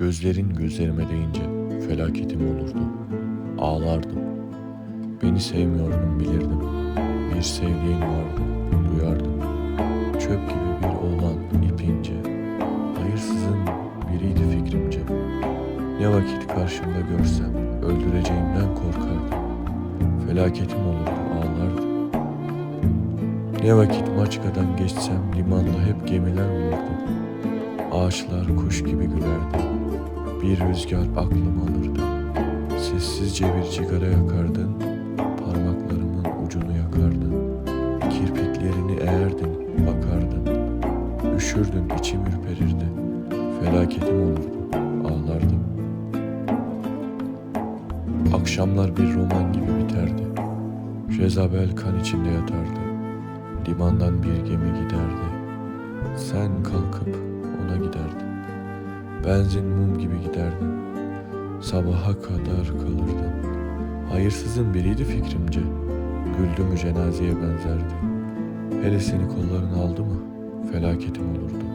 Gözlerin gözlerime değince felaketim olurdu. Ağlardım. Beni sevmiyordun bilirdim. Bir sevdiğin vardı, duyardım. Çöp gibi bir oğlan ipince. Hayırsızın biriydi fikrimce. Ne vakit karşımda görsem öldüreceğimden korkardım. Felaketim olurdu ağlardım. Ne vakit Maçka'dan geçsem Ağaçlar kuş gibi gülerdi. Bir rüzgar aklımı alırdı. Sessizce bir sigara yakardın. Parmaklarımın ucunu yakardın. Kirpiklerini eğerdin, bakardın. Üşürdün, içim ürperirdi. Felaketim olurdu, ağlardım. Akşamlar bir roman gibi biterdi. Jezabel kan içinde yatardı. Limandan bir gemi giderdi. Sen kalkıp ona giderdin. Benzin mum gibi giderdin. Sabaha kadar kalırdın. Hayırsızın biriydi fikrimce. Güldü mü cenazeye benzerdi. Hele seni kollarına aldı mı felaketim olurdu.